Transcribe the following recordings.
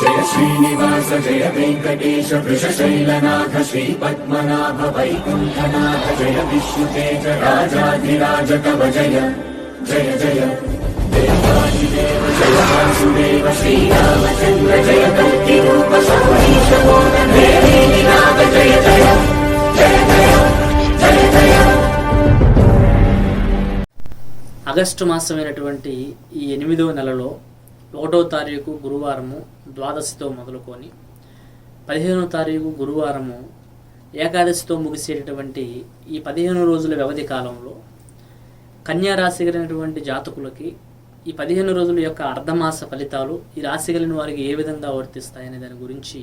జయ శ్రీనివాస జయ వెంకటేశ వృషశైలనాథ శ్రీ పద్మనాభ వైకుంఠనాథ జయ విష్ణుతేజ రాజాధిరాజ కవ జయ జయ జయ. దేవాదిదేవ జయ వాసుదేవ శ్రీరామచంద్ర జయ కల్కి రూప సౌరీశ నాథ జయ జయ జయ జయ జయ జయ. ఆగస్టు మాసమైనటువంటి ఈ ఎనిమిదవ నెలలో ఒకటో తారీఖు గురువారము ద్వాదశితో మొదలుకొని పదిహేనో తారీఖు గురువారము ఏకాదశితో ముగిసేటటువంటి ఈ పదిహేను రోజుల వ్యవధి కాలంలో కన్యా రాశి కలిగినటువంటి జాతకులకి ఈ పదిహేను రోజుల యొక్క అర్ధమాస ఫలితాలు ఈ రాశి కలిగిన వారికి ఏ విధంగా వర్తిస్తాయనే దాని గురించి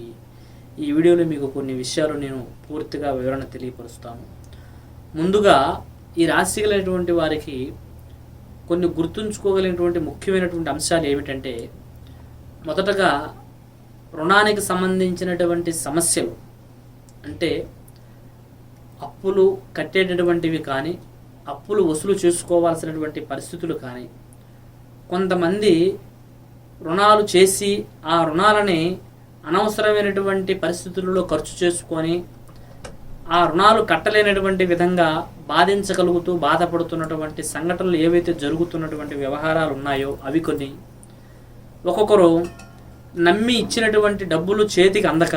ఈ వీడియోలో మీకు కొన్ని విషయాలు నేను పూర్తిగా వివరణ తెలియపరుస్తాను. ముందుగా ఈ రాశి కలిగినటువంటి వారికి కొన్ని గుర్తుంచుకోగలిగినటువంటి ముఖ్యమైనటువంటి అంశాలు ఏమిటంటే మొదటగా రుణానికి సంబంధించినటువంటి సమస్యలు అంటే అప్పులు కట్టేటటువంటివి కానీ అప్పులు వసూలు చేసుకోవాల్సినటువంటి పరిస్థితులు కానీ కొంతమంది రుణాలు చేసి ఆ రుణాలని అనవసరమైనటువంటి పరిస్థితులలో ఖర్చు చేసుకొని ఆ రుణాలు కట్టలేనటువంటి విధంగా బాధించగలుగుతూ బాధపడుతున్నటువంటి సంఘటనలు ఏవైతే జరుగుతున్నటువంటి వ్యవహారాలు ఉన్నాయో అవి కొన్ని. ఒక్కొక్కరు నమ్మి ఇచ్చినటువంటి డబ్బులు చేతికి అందక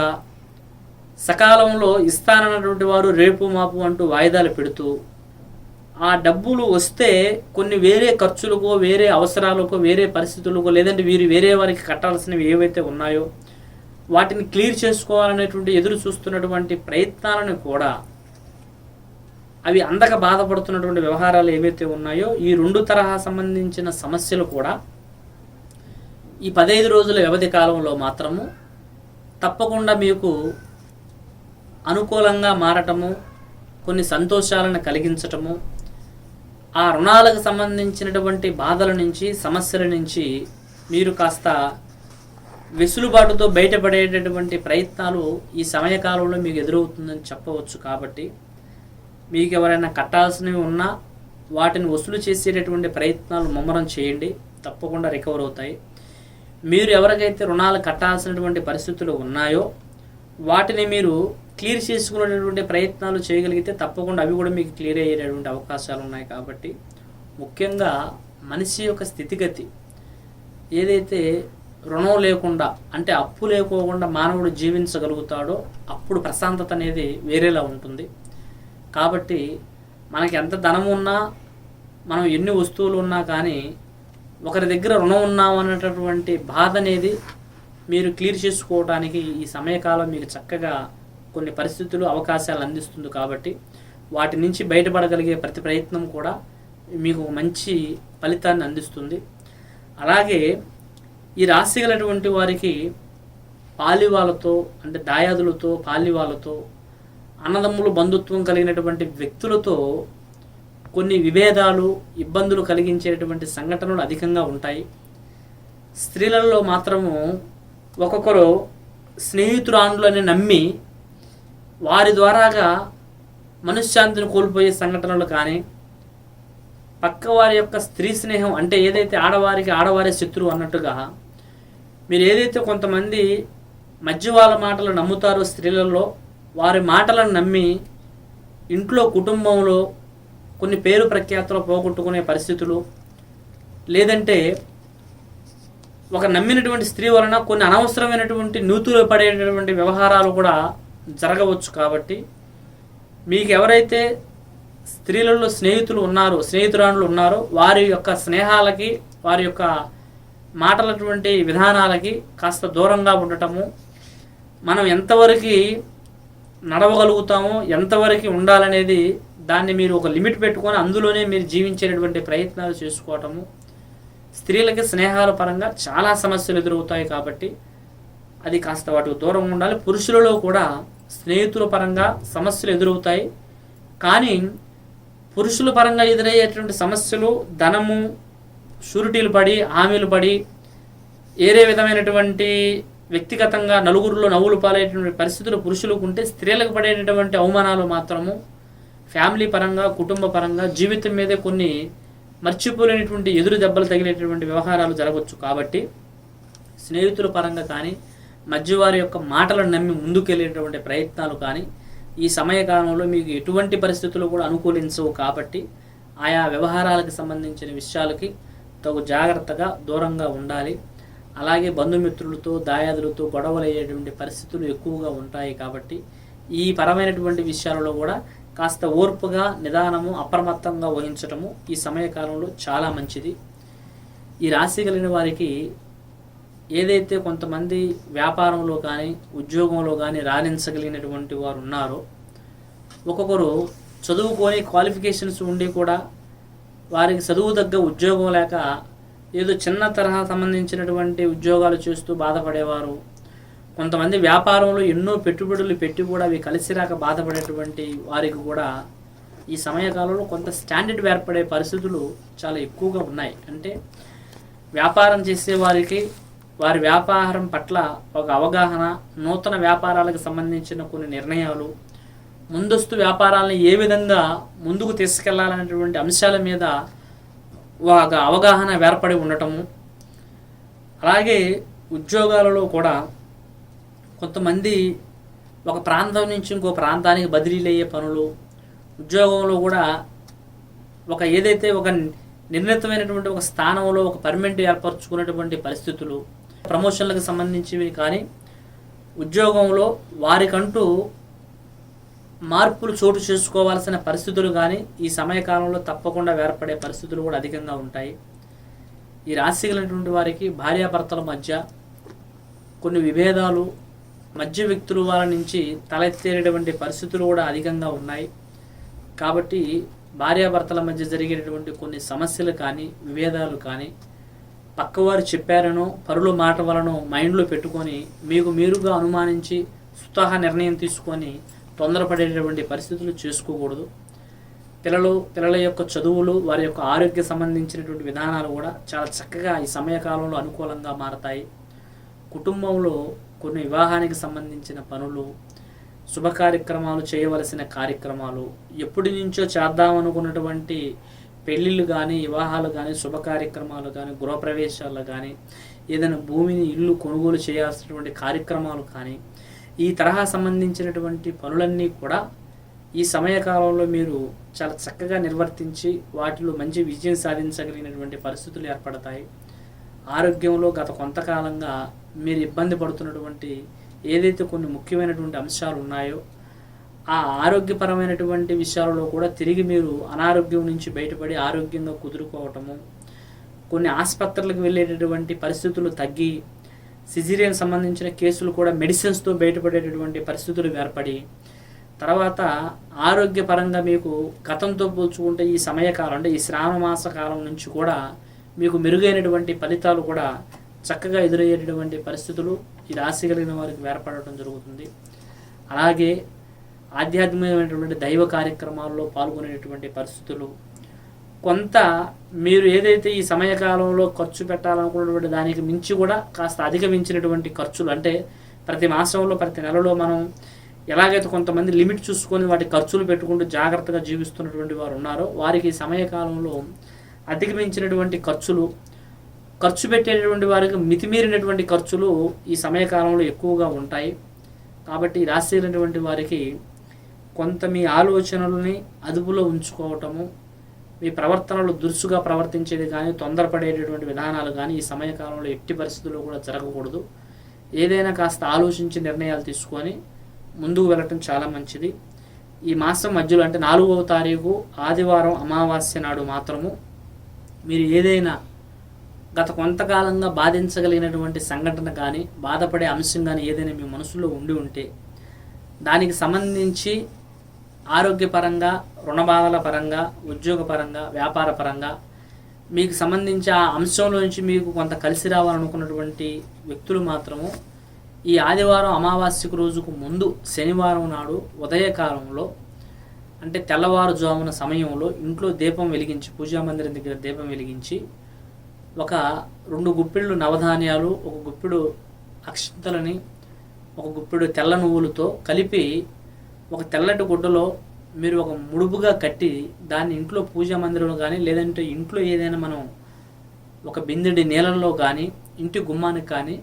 సకాలంలో ఇస్తానన్నటువంటి వారు రేపు మాపు అంటూ వాయిదాలు పెడుతూ ఆ డబ్బులు వస్తే కొన్ని వేరే ఖర్చులకో వేరే అవసరాలకో వేరే పరిస్థితులకో లేదంటే వీరు వేరే వారికి కట్టాల్సినవి ఏవైతే ఉన్నాయో వాటిని క్లియర్ చేసుకోవాలనేటువంటి ఎదురు చూస్తున్నటువంటి ప్రయత్నాలను కూడా అవి అందక బాధపడుతున్నటువంటి వ్యవహారాలు ఏవైతే ఉన్నాయో ఈ రెండు తరహా సంబంధించిన సమస్యలు కూడా ఈ పదహైదు రోజుల వ్యవధి కాలంలో మాత్రము తప్పకుండా మీకు అనుకూలంగా మారటము కొన్ని సంతోషాలను కలిగించటము ఆ రుణాలకు సంబంధించినటువంటి బాధల నుంచి సమస్యల నుంచి మీరు కాస్త వెసులుబాటుతో బయటపడేటటువంటి ప్రయత్నాలు ఈ సమయకాలంలో మీకు ఎదురవుతుందని చెప్పవచ్చు కాబట్టి మీకు ఎవరైనా కట్టాల్సినవి ఉన్నా వాటిని వసూలు చేసేటటువంటి ప్రయత్నాలు ముమ్మరం చేయండి తప్పకుండా రికవర్ అవుతాయి. మీరు ఎవరికైతే రుణాలు కట్టాల్సినటువంటి పరిస్థితులు ఉన్నాయో వాటిని మీరు క్లియర్ చేసుకునేటటువంటి ప్రయత్నాలు చేయగలిగితే తప్పకుండా అవి కూడా మీకు క్లియర్ అయ్యేటటువంటి అవకాశాలు ఉన్నాయి కాబట్టి ముఖ్యంగా మనిషి యొక్క స్థితిగతి. ఏదైతే రుణం లేకుండా అంటే అప్పు లేకోకుండా మానవుడు జీవించగలుగుతాడో అప్పుడు ప్రశాంతత అనేది వేరేలా ఉంటుంది. కాబట్టి మనకి ఎంత ధనం ఉన్నా మనం ఎన్ని వస్తువులు ఉన్నా కానీ ఒకరి దగ్గర రుణం ఉన్నాం అనేటటువంటి బాధ అనేది మీరు క్లియర్ చేసుకోవడానికి ఈ సమయకాలం మీకు చక్కగా కొన్ని పరిస్థితులు అవకాశాలు అందిస్తుంది కాబట్టి వాటి నుంచి బయటపడగలిగే ప్రతి ప్రయత్నం కూడా మీకు మంచి ఫలితాన్ని అందిస్తుంది. అలాగే ఈ రాశి గలటువంటి వారికి పాలివాళ్ళతో అంటే దాయాదులతో పాలివాళ్ళతో అన్నదమ్ములు బంధుత్వం కలిగినటువంటి వ్యక్తులతో కొన్ని విభేదాలు ఇబ్బందులు కలిగించేటువంటి సంఘటనలు అధికంగా ఉంటాయి. స్త్రీలలో మాత్రము ఒక్కొక్కరు స్నేహితురాండ్లని నమ్మి వారి ద్వారాగా మనశ్శాంతిని కోల్పోయే సంఘటనలు కానీ పక్కవారి యొక్క స్త్రీ స్నేహం అంటే ఏదైతే ఆడవారికి ఆడవారి శత్రువు అన్నట్టుగా మీరు ఏదైతే కొంతమంది మధ్య వాళ్ళ మాటలు నమ్ముతారో స్త్రీలలో వారి మాటలను నమ్మి ఇంట్లో కుటుంబంలో కొన్ని పేరు ప్రఖ్యాతులు పోగొట్టుకునే పరిస్థితులు లేదంటే ఒక నమ్మినటువంటి స్త్రీ వలన కొన్ని అనవసరమైనటువంటి నూతులు పడేటటువంటి వ్యవహారాలు కూడా జరగవచ్చు కాబట్టి మీకు ఎవరైతే స్త్రీలలో స్నేహితులు ఉన్నారో స్నేహితురాణులు ఉన్నారో వారి యొక్క స్నేహాలకి వారి యొక్క మాటలటువంటి విధానాలకి కాస్త దూరంగా ఉండటము మనం ఎంతవరకు నడవగలుగుతామో ఎంతవరకు ఉండాలనేది దాన్ని మీరు ఒక లిమిట్ పెట్టుకొని అందులోనే మీరు జీవించేటటువంటి ప్రయత్నాలు చేసుకోవటము స్త్రీలకి స్నేహాల పరంగా చాలా సమస్యలు ఎదురవుతాయి కాబట్టి అది కాస్త వాటికి దూరంగా ఉండాలి. పురుషులలో కూడా స్నేహితుల పరంగా సమస్యలు ఎదురవుతాయి. కానీ పురుషుల పరంగా ఎదురయ్యేటువంటి సమస్యలు ధనము షూరిటీలు పడి హామీలు పడి ఏరే విధమైనటువంటి వ్యక్తిగతంగా నలుగురిలో నవ్వులు పాలయ్యేటువంటి పరిస్థితులు పురుషులకు ఉంటే స్త్రీలకు పడేటటువంటి అవమానాలు మాత్రము ఫ్యామిలీ పరంగా కుటుంబ పరంగా జీవితం మీదే కొన్ని మర్చిపోలేనటువంటి ఎదురు దెబ్బలు తగిలేటటువంటి వ్యవహారాలు జరగవచ్చు కాబట్టి స్నేహితుల పరంగా కానీ మధ్యవారి యొక్క మాటలను నమ్మి ముందుకెళ్ళేటువంటి ప్రయత్నాలు కానీ ఈ సమయకాలంలో మీకు ఎటువంటి పరిస్థితులు కూడా అనుకూలించవు. కాబట్టి ఆయా వ్యవహారాలకు సంబంధించిన విషయాలకి తగు జాగ్రత్తగా దూరంగా ఉండాలి. అలాగే బంధుమిత్రులతో దాయాదులతో గొడవలు అయ్యేటువంటి పరిస్థితులు ఎక్కువగా ఉంటాయి. కాబట్టి ఈ పరమైనటువంటి విషయాలలో కూడా కాస్త ఓర్పుగా నిదానము అప్రమత్తంగా వహించటము ఈ సమయకాలంలో చాలా మంచిది. ఈ రాశి కలిగిన వారికి ఏదైతే కొంతమంది వ్యాపారంలో కానీ ఉద్యోగంలో కానీ రాణించగలిగినటువంటి వారు ఉన్నారో ఒక్కొక్కరు చదువుకొని క్వాలిఫికేషన్స్ ఉండి కూడా వారికి చదువు తగ్గ ఉద్యోగం లేక ఏదో చిన్న తరహా సంబంధించినటువంటి ఉద్యోగాలు చేస్తూ బాధపడేవారు కొంతమంది వ్యాపారంలో ఎన్నో పెట్టుబడులు పెట్టి కూడా అవి కలిసి రాక బాధపడేటువంటి వారికి కూడా ఈ సమయకాలంలో కొంత స్టాండర్డ్ ఏర్పడే పరిస్థితులు చాలా ఎక్కువగా ఉన్నాయి. అంటే వ్యాపారం చేసే వారికి వారి వ్యాపారం పట్ల ఒక అవగాహన నూతన వ్యాపారాలకు సంబంధించిన కొన్ని నిర్ణయాలు ముందస్తు వ్యాపారాలను ఏ విధంగా ముందుకు తీసుకెళ్ళాలనేటువంటి అంశాల మీద ఒక అవగాహన ఏర్పడి ఉండటము. అలాగే ఉద్యోగాలలో కూడా కొంతమంది ఒక ప్రాంతం నుంచి ఇంకో ప్రాంతానికి బదిలీలు అయ్యే పనులు ఉద్యోగంలో కూడా ఒక ఏదైతే ఒక నిర్ణీతమైనటువంటి ఒక స్థానంలో ఒక పర్మనెంట్ ఏర్పరచుకున్నటువంటి పరిస్థితులు ప్రమోషన్లకు సంబంధించివి కానీ ఉద్యోగంలో వారికంటూ మార్పులు చోటు చేసుకోవాల్సిన పరిస్థితులు కానీ ఈ సమయకాలంలో తప్పకుండా ఏర్పడే పరిస్థితులు కూడా అధికంగా ఉంటాయి. ఈ రాశి కలిగినటువంటి వారికి భార్యాభర్తల మధ్య కొన్ని విభేదాలు మధ్య వ్యక్తుల వారి నుంచి తలెత్తేటటువంటి పరిస్థితులు కూడా అధికంగా ఉన్నాయి. కాబట్టి భార్యాభర్తల మధ్య జరిగేటటువంటి కొన్ని సమస్యలు కానీ విభేదాలు కానీ పక్కవారు చెప్పారనో పరుల మాట వలనో మైండ్లో పెట్టుకొని మీకు మీరుగా అనుమానించి స్వతహా నిర్ణయం తీసుకొని తొందరపడేటటువంటి పరిస్థితులు చేసుకోకూడదు. పిల్లలు పిల్లల యొక్క చదువులు వారి యొక్క ఆరోగ్య సంబంధించినటువంటి విధానాలు కూడా చాలా చక్కగా ఈ సమయకాలంలో అనుకూలంగా మారతాయి. కుటుంబంలో కొన్ని వివాహానికి సంబంధించిన పనులు శుభ కార్యక్రమాలు చేయవలసిన కార్యక్రమాలు ఎప్పటి నుంచో చేద్దామనుకున్నటువంటి పెళ్ళిళ్ళు కానీ వివాహాలు కానీ శుభ కార్యక్రమాలు కానీ గృహప్రవేశాలు కానీ ఏదైనా భూమిని ఇల్లు కొనుగోలు చేయాల్సినటువంటి కార్యక్రమాలు కానీ ఈ తరహా సంబంధించినటువంటి పనులన్నీ కూడా ఈ సమయకాలంలో మీరు చాలా చక్కగా నిర్వర్తించి వాటిలో మంచి విజయం సాధించగలిగినటువంటి పరిస్థితులు ఏర్పడతాయి. ఆరోగ్యంలో గత కొంతకాలంగా మీరు ఇబ్బంది పడుతున్నటువంటి ఏదైతే కొన్ని ముఖ్యమైనటువంటి అంశాలు ఉన్నాయో ఆ ఆరోగ్యపరమైనటువంటి విషయాలలో కూడా తిరిగి మీరు అనారోగ్యం నుంచి బయటపడి ఆరోగ్యంగా కుదురుకోవటము కొన్ని ఆసుపత్రులకు వెళ్ళేటటువంటి పరిస్థితులు తగ్గి సిజీరియన్ సంబంధించిన కేసులు కూడా మెడిసిన్స్తో బయటపడేటటువంటి పరిస్థితులు ఏర్పడి తర్వాత ఆరోగ్యపరంగా మీకు గతంతో పోల్చుకుంటే ఈ సమయకాలం అంటే ఈ శ్రావణ మాస కాలం నుంచి కూడా మీకు మెరుగైనటువంటి ఫలితాలు కూడా చక్కగా ఎదురయ్యేటటువంటి పరిస్థితులు ఈ రాశి కలిగిన వారికి ఏర్పడటం జరుగుతుంది. అలాగే ఆధ్యాత్మికమైనటువంటి దైవ కార్యక్రమాల్లో పాల్గొనేటటువంటి పరిస్థితులు. కొంత మీరు ఏదైతే ఈ సమయకాలంలో ఖర్చు పెట్టాలనుకున్నటువంటి దానికి మించి కూడా కాస్త అధిగమించినటువంటి ఖర్చులు అంటే ప్రతి మాసంలో ప్రతి నెలలో మనం ఎలాగైతే కొంతమంది లిమిట్ చూసుకొని వాటి ఖర్చులు పెట్టుకుంటూ జాగ్రత్తగా జీవిస్తున్నటువంటి వారు ఉన్నారో వారికి ఈ సమయకాలంలో అధిగమించినటువంటి ఖర్చులు ఖర్చు పెట్టేటటువంటి వారికి మితిమీరినటువంటి ఖర్చులు ఈ సమయకాలంలో ఎక్కువగా ఉంటాయి. కాబట్టి రాసేటటువంటి అయినటువంటి వారికి కొంత మీ ఆలోచనలని అదుపులో ఉంచుకోవటము మీ ప్రవర్తనలు దురుసుగా ప్రవర్తించేది కానీ తొందరపడేటటువంటి విధానాలు కానీ ఈ సమయకాలంలో ఎట్టి పరిస్థితుల్లో కూడా జరగకూడదు. ఏదైనా కాస్త ఆలోచించి నిర్ణయాలు తీసుకొని ముందుకు వెళ్ళటం చాలా మంచిది. ఈ మాసం మధ్యలో అంటే నాలుగవ తారీఖు ఆదివారం అమావాస్య నాడు మాత్రము మీరు ఏదైనా గత కొంతకాలంగా బాధించగలిగినటువంటి సంఘటన కానీ బాధపడే అంశం కానీ ఏదైనా మీ మనసులో ఉండి ఉంటే దానికి సంబంధించి ఆరోగ్యపరంగా రుణబాధల పరంగా ఉద్యోగపరంగా వ్యాపార పరంగా మీకు సంబంధించి ఆ అంశంలో నుంచి మీకు కొంత కలిసి రావాలనుకున్నటువంటి వ్యక్తులు మాత్రము ఈ ఆదివారం అమావాస్యకు రోజుకు ముందు శనివారం నాడు ఉదయకాలంలో అంటే తెల్లవారుజామున సమయంలో ఇంట్లో దీపం వెలిగించి పూజా మందిరం దగ్గర దీపం వెలిగించి ఒక రెండు గుప్పిళ్ళు నవధాన్యాలు ఒక గుప్పిడు అక్షంతలని ఒక గుప్పిడు తెల్ల నువ్వులతో కలిపి ఒక తెల్లటి గుడ్డలో మీరు ఒక ముడుపుగా కట్టి దాన్ని ఇంట్లో పూజా మందిరంలో కానీ లేదంటే ఇంట్లో ఏదైనా మనం ఒక బిందెడి నీళ్ళల్లో కానీ ఇంటి గుమ్మానికి కానీ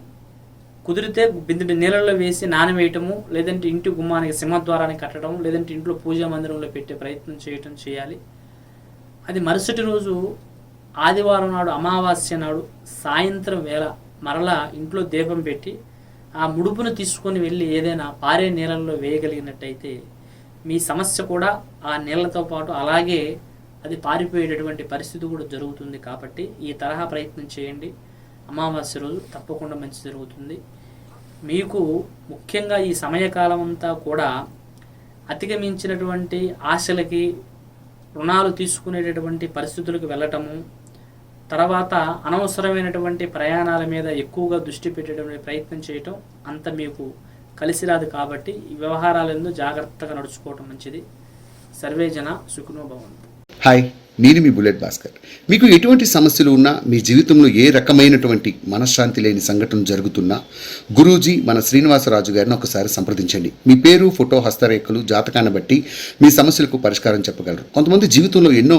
కుదిరితే బిందుడి నీళ్ళలో వేసి నానవేయటము లేదంటే ఇంటి గుమ్మానికి సింహద్వారాన్ని కట్టడం లేదంటే ఇంట్లో పూజా మందిరంలో పెట్టే ప్రయత్నం చేయటం చేయాలి. అది మరుసటి రోజు ఆదివారం నాడు అమావాస్య నాడు సాయంత్రం వేళ మరలా ఇంట్లో దీపం పెట్టి ఆ ముడుపును తీసుకొని వెళ్ళి ఏదైనా పారే నీళ్ళల్లో వేయగలిగినట్టయితే మీ సమస్య కూడా ఆ నీళ్ళతో పాటు అలాగే అది పారిపోయేటటువంటి పరిస్థితి కూడా జరుగుతుంది కాబట్టి ఈ తరహా ప్రయత్నం చేయండి. అమావాస్య రోజు తప్పకుండా మంచి జరుగుతుంది. మీకు ముఖ్యంగా ఈ సమయకాలం అంతా కూడా అతిగమించినటువంటి ఆశలకి రుణాలు తీసుకునేటటువంటి పరిస్థితులకు వెళ్ళటము తర్వాత అనవసరమైనటువంటి ప్రయాణాల మీద ఎక్కువగా దృష్టి పెట్టేటువంటి ప్రయత్నం చేయటం అంత మీకు కలిసి రాదు కాబట్టి ఈ వ్యవహారాలందు జాగ్రత్తగా నడుచుకోవటం మంచిది. సర్వే జన సుఖనో భవంతు. హాయ్ నేను మీ బుల్లెట్ భాస్కర్. మీకు ఎటువంటి సమస్యలు ఉన్నా మీ జీవితంలో ఏ రకమైనటువంటి మనశ్శాంతి లేని సంఘటన జరుగుతున్నా గురూజీ మన శ్రీనివాసరాజు గారిని ఒకసారి సంప్రదించండి. మీ పేరు ఫోటో హస్తరేఖలు జాతకాన్ని బట్టి మీ సమస్యలకు పరిష్కారం చెప్పగలరు. కొంతమంది జీవితంలో ఎన్నో